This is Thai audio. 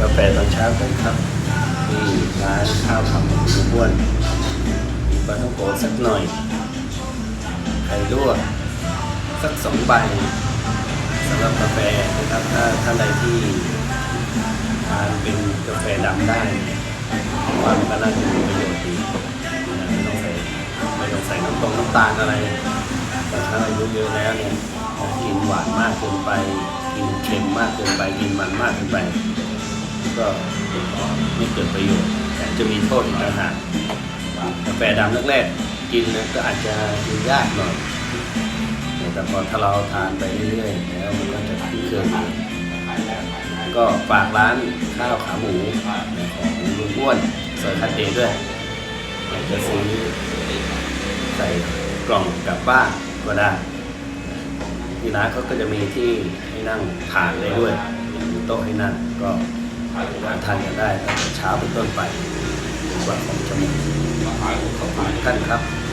กาแฟตอนเช้ากันครับที่ร้านข้าวขาหมูลุงอ้วนมีปลาท่องโกสักหน่อยไข่ลวกสักสองใบสำหรับกาแฟนะครับถ้าท่านใดที่ทานเป็นกาแฟดำได้ผมว่ามก็น่าจะมีประโยชน์ดีไม่ต้องใส่ไม่ต้องใส่น้ำตรงน้ำตาลอะไรแต่ถ้าอายุเยอะแล้วเนี่ยกินหวานมากเกินไป กินเค็มมากเกินไป กินมันมากเกินไป ก็ไม่เกิดประโยชน์แต่จะมีโทษอีกต่างหากกาแฟดำแรกๆกินนะก็อาจจะกินยากหน่อยแต่พอถ้าเราทานไปเรื่อยๆแล้วมันก็จะคุ้นเคยก็ฝากร้านข้าวขาหมูของลุงอ้วนเซอร์คัตเดย์ด้วยอยากจะซื้อใส่กล่องกลับบ้านก็ได้ที่ร้านเขาก็จะมีที่ให้นั่งทานได้ด้วยมีโต๊ะให้นั่งก็ ทานกันได้ตั้งแต่เช้าเป็นต้นไปวันของจะมดขอบคุณทุกท่านครับ